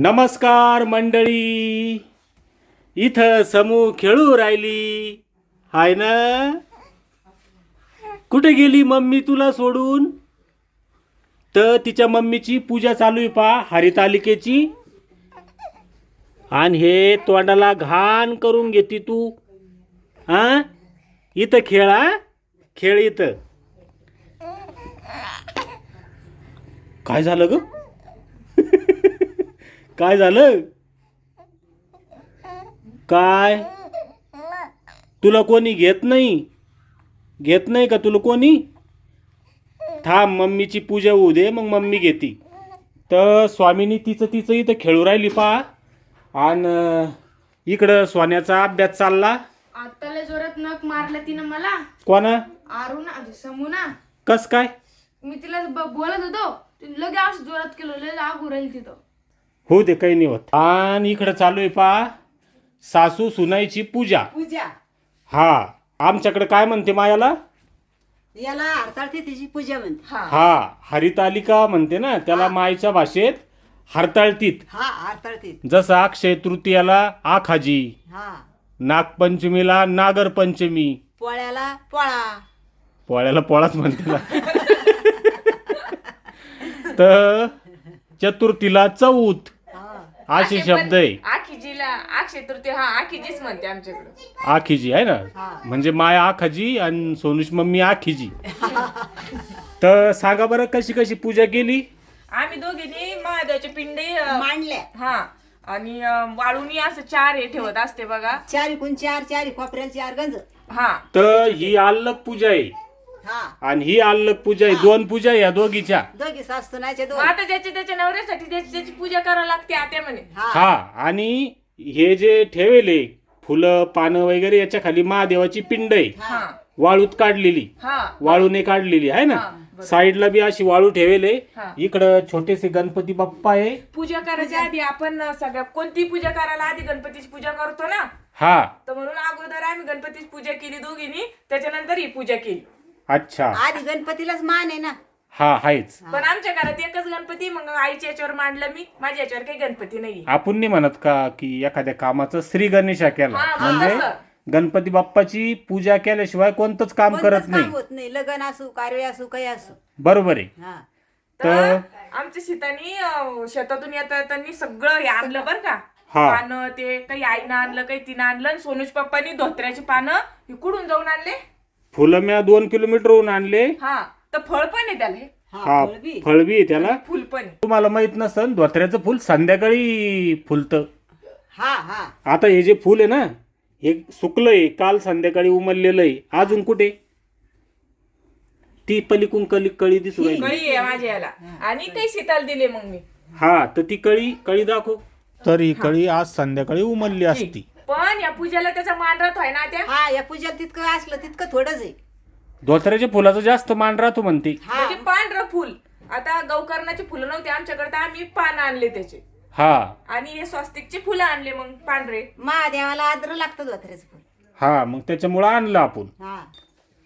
नमस्कार मंडळी. इथं समूह खेळू राहिली. हाय ना? कुठे गेली मम्मी तुला सोडून? तर तिच्या मम्मीची पूजा चालू आहे पा हरितालिकेची. आणि हे तोंडाला घाण करून घेते तू. हा इथं खेळा खेळ इथं. काय झालं ग? काय झालं? काय? तुला कोणी घेत नाही? घेत नाही का तुला कोणी? थांब मम्मीची पूजा होऊ दे मग मम्मी घेती. तर स्वामीनी तिचं तिचं इथं खेळू राहिली पा. आणि इकडं सोन्याचा अभ्यास चालला. आत्ताला जोरात नख मारलं तिनं मला. कोणा? आरू ना समू ना कस काय? मी तिला ब- बोलत होतो. ती लगे असं जोरात केलं लगे आग उरायली तिथं. होऊ दे काही नाही होत. आणि इकडं चालू आहे पा सासू सुनाईची पूजा. पूजा. हा आमच्याकडे काय म्हणते मायाला याला? हरताळते तिची पूजा म्हणते. हा. हा हरितालिका म्हणते ना त्याला मायच्या भाषेत हरताळतीत हा हरताळते जसं अक्षय तृतीयाला आखाजी हा. नागपंचमीला नागर पंचमी पोळ्याला पोळा. पोळ्याला पोळाच म्हणते ना. तर चतुर्थीला चौथ. असे शब्द आहे. आखीजीला अक्षय तृतीय हा आखीजीच म्हणते आमच्याकडे. आखीजी आहे ना? हा. म्हणजे माय आखाजी आणि सोनुष मम्मी आखीजी. तर सांगा बरं कशी कशी पूजा केली? आम्ही दोघींनी महादेवाचे पिंडे अं, मांडल्या. हा आणि अं, वाळूनी असं चार हे ठेवत असते बघा. चार इकून चार चार कोपऱ्याला चार गंज. हा. तर ही आल्लक पूजा आहे. हा. आणि ही आल्लक पूजा आहे दोन पूजा आहे या दोघीच्या. दोघी सासू नाचे मग दोन आता ज्याच्या त्याच्या नवऱ्यासाठी त्याची त्याची पूजा करावी लागते आता म्हणे. हा. हा आणि हे जे ठेवेले फुलं पानं वगैरे याच्या खाली महादेवाची पिंड आहे. हा. वाळूत काढलेली. हा. वाळूने काढलेली आहे हा, ना. साईडला बी अशी वाळू ठेवेले. हा. इकडं छोटेसे गणपती बाप्पा आहे. पूजा करायच्या आधी आपण सगळ्या कोणती पूजा करायला आधी गणपतीची पूजा करतो ना? हा. तर म्हणून अगोदर आम्ही गणपतीची पूजा केली दोघींनी त्याच्यानंतर ही पूजा केली. अच्छा. आधी गणपतीलाच मान आहे ना. हा आहेच. पण आमच्या घरात एकच गणपती मग आईच्या याच्यावर मांडलं मी माझ्या याच्यावर काही गणपती नाही आपण नाही म्हणत का की एखाद्या कामाचं श्री गणेशा केला? हा, म्हणजे. गणपती बाप्पाची पूजा केल्याशिवाय कोणतंच काम करत कोणतंच काम नाही. होत नाही. लग्न असू कार्य असू काही असू. बरोबर आहे. हा. तर आमच्या सीतानी अं, शेतातून येता येतानी सगळं हे आणलं बरं का. हा. पानं ते काही आईनं आणलं काही तिनं आणलं आणि सोनूज पप्पानी धोत्र्याची पानं इकडून जाऊन आणले. फुलं म्या दोन किलोमीटरहून आणले. हा तर फळ पण आहे त्याला हे. हा फळबी. फळबी आहे त्याला. फुल पण आहे. तुम्हाला माहीत नसन धोत्र्याचं फुल संध्याकाळी फुलतं. हा हा. आता हे जे फुल आहे ना हे सुकलंय काल संध्याकाळी उमललेलं आहे. अजून कुठे? ती पलीकून कली कळी दिसू राहिली. कळी आहे माझ्या याला. आणि काही सीताला दिले मग मी. हा तर ती कळी कळी दाखव. तर ही कळी आज संध्याकाळी उमलली असती. पण या पूजेला त्याचा मान राहत आहे ना त्या हा या पूजेला तितकं असलं तितकं थोडंच आहे. धोत्र्याच्या फुलाचा जास्त मान राहतो म्हणते. हा. म्हणजे पांढरं फुल. आता गौकर्णाची फुलं नव्हती आमच्याकडे तर आम्ही पान आणले त्याचे. हा. आणि हे स्वस्तिकचे फुलं आणले मग पांढरे. महादेवाला आद्र लागतं धोत्र्याचं फुल. हा मग त्याच्यामुळं आणलं आपण. हा.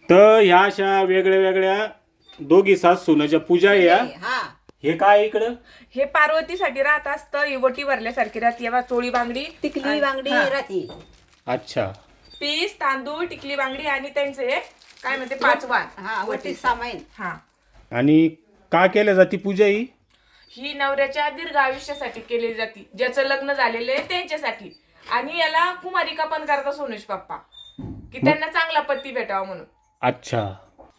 तर ह्या अशा वेगळ्या वेगळ्या दोघी सास सुनाच्या पूजा या हा. हे काय इकडं? हे पार्वतीसाठी राहत असतं ही वटी भरल्यासारखी राहते बा चोळी बांगडी टिकली बांगडी राहते. अच्छा. पीस तांदूळ टिकली बांगडी आणि त्यांचे हे काय म्हणते पाच वाण. हा वटी सामाईन. हा. आणि का केल्या जाती पूजा ही? ही नवऱ्याच्या दीर्घ आयुष्यासाठी केली जाते. ज्याचं लग्न झालेलं आहे त्यांच्यासाठी. आणि याला कुमारिका पण करता सोनुष पप्पा. की त्यांना चांगला पती भेटावा म्हणून. अच्छा.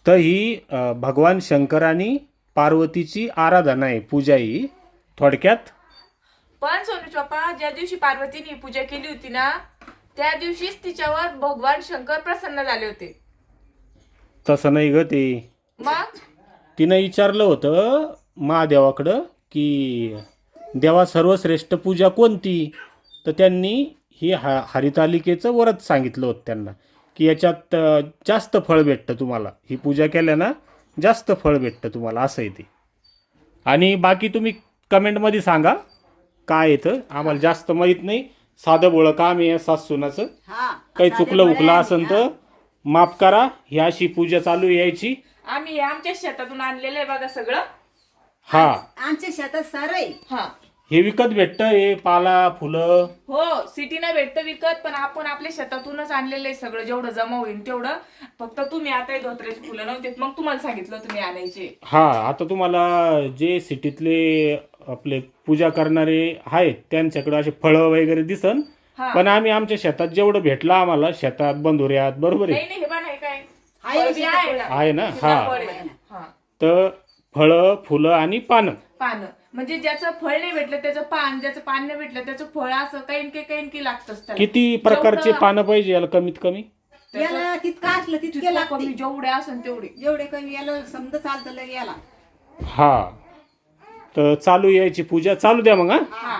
तर ही अ, भगवान शंकर आणि पार्वतीची आराधना आहे पूजा ही थोडक्यात? पण सोनुष पप्पा ज्या दिवशी पार्वतीने पूजा केली होती ना त्या दिवशीच तिच्यावर भगवान शंकर प्रसन्न झाले होते. तसं नाही ग ते. मग? तिनं विचारलं होतं महादेवाकडं की देवा सर्वश्रेष्ठ पूजा कोणती? तर त्यांनी ही हा हरितालिकेचं व्रत सांगितलं होतं त्यांना की याच्यात अ, जास्त फळ भेटतं तुम्हाला. ही पूजा केल्यानं जास्त फळ भेटतं तुम्हाला असं आहे ते. आणि बाकी तुम्ही कमेंटमध्ये सांगा काय येतं आम्हाला जास्त माहीत नाही. साधं बोळं काम आहे सासूनाचं. हा काही चुकलं उकलं असेल तर माफ करा ही अशी पूजा चालू यायची. आम्ही आमच्या शेतातून आणलेलं आहे बघा सगळं. हा. आमच्या शेतात सारं आहे. हा. हे विकत भेटतं हे पाला फुलं? हो सिटीनं भेटतं विकत पण आपण आपल्या शेतातूनच आणलेलं आहे सगळं. जेवढं जमा होईल तेवढं. फक्त तुम्ही आता हे धोत्र्याची फुलं नव्हते मग तुम्हाला सांगितलं तुम्ही आणायचे. हा आता तुम्हाला जे सिटीतले आपले पूजा करणारे आहेत त्यांच्याकडे असे फळं वगैरे दिसन. हा. पण आम्ही आमच्या शेतात जेवढं भेटलं आम्हाला शेतात बंधुऱ्यात बरोबर आहे? नाही नाही हे पण आहे काय? आहे फळ बी सीताफळ. आहे ना. आहे ना? सीताफळ हा. आहे. हा. तर फळं फुलं आणि पानं. पानं. म्हणजे ज्याचं फळ नाही भेटलं त्याचं पान ज्याचं पान नाही भेटलं त्याचं फळ असं काही काही काही लागतंच त्याला. किती प्रकारचे जेवढं- पानं पाहिजे याला कमीत कमी? याला तितकं असलं तितके जितकं लागते. कमी जेवढे असेल तेवढे. जेवढे कमी याला समजा चालतं लगे याला. हा. तर चालू यायची पूजा. चालू द्या मग हा. हा.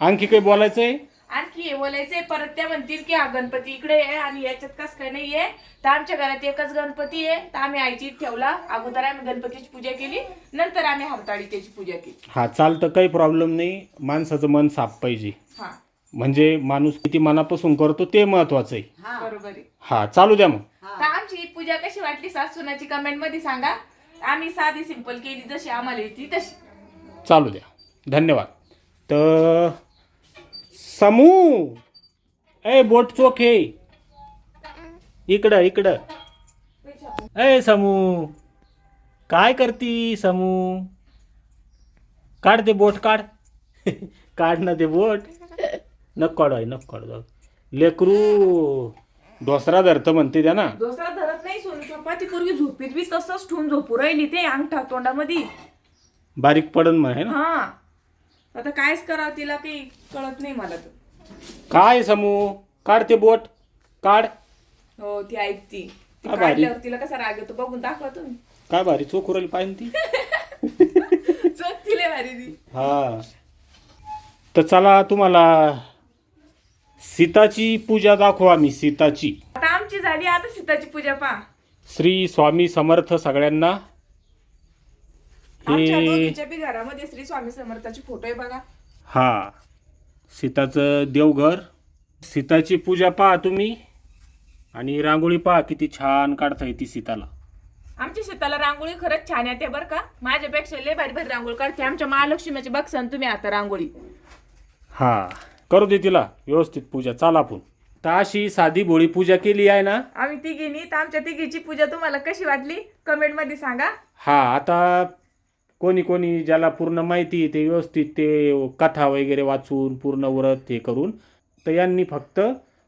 आणखी काही बोलायचं आहे आणखी हे बोलायचंय परत त्या म्हणतील की हा गणपती इकडे आहे आणि याच्यात कस काय नाहीये तर आमच्या घरात एकच गणपती आहे. तर आम्ही आईची ठेवला. अगोदर आम्ही गणपतीची पूजा केली. नंतर आम्ही हरताळीची पूजा केली. हा चालतं. काही प्रॉब्लेम नाही. माणसाचं मन साफ पाहिजे. हा. म्हणजे माणूस किती मनापासून करतो ते महत्वाचं आहे. हा. बरोबर आहे. हा चालू द्या मग. तर आमची ही पूजा कशी वाटली सासूनाची कमेंटमध्ये सांगा. आम्ही साधी सिंपल केली जशी आम्हाला येते तशी. चालू द्या. धन्यवाद. तर समू! ए बोट चोख हे. इकडं इकडं. ए समू. काय करती समू? काढ ते बोट काढ. काढ ना ते बोट. नको काढ आई, नको काढ. लेकरू डोसरा धरतं म्हणते त्या ना दुसरा धरत नाही सोनू पप्पा ती पूर्वी झोपीत बी तसंच ठेवून झोपू राहिली ते अंगठा तोंडामध्ये. बारीक पडन म्हणे ना? हा. आता कायच करावं तिला काही कळत नाही मला तर. काय समू? काढ ते बोट. काढ. हो ती ऐकती. ती हा, भारी. काढल्यावर तिला कसा राग येतो? बघून दाखवा तुम्ही. काय भारी? चोख उरली पाहिजे ती. चोख तिले भारी ती. हा. तर चला तुम्हाला सीताची पूजा दाखवू आम्ही सीताची. आता आमची झाली आता सीताची पूजा पा श्री स्वामी समर्थ सगळ्यांना. आमच्या हे दोघींच्या बी घरामध्ये श्री स्वामी समर्थाचे फोटो आहे बघा. हा. सीताचं देवघर. सीताची पूजा पहा तुम्ही. आणि रांगोळी पहा किती छान काढता येते सीताला. आमच्या शेताला रांगोळी खरंच छान येते बरं का. माझ्यापेक्षा लय भारी भारी रांगोळी काढते. आमच्या महालक्ष्मीची बघसान तुम्ही आता रांगोळी. हा. करू दे तिला. व्यवस्थित पूजा. चाल आपण. तर अशी साधी भोळी पूजा केली आहे ना? आम्ही तिघींनी तर आमच्या तिघीची पूजा तुम्हाला कशी वाटली? कमेंटमध्ये सांगा. हा आता कोणी कोणी ज्याला पूर्ण माहिती ते व्यवस्थित ते कथा वगैरे वाचून पूर्ण व्रत हे करून तर यांनी फक्त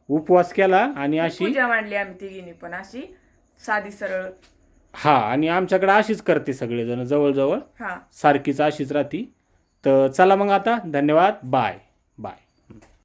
उपवास केला आणि अशी पूजा मांडली आम्ही तिघींनी पण अशी साधी सरळ. हा आणि आमच्याकडे अशीच करते सगळेजण जवळजवळ हा. सारखीच अशीच राहती. तर चला मग आता धन्यवाद बाय.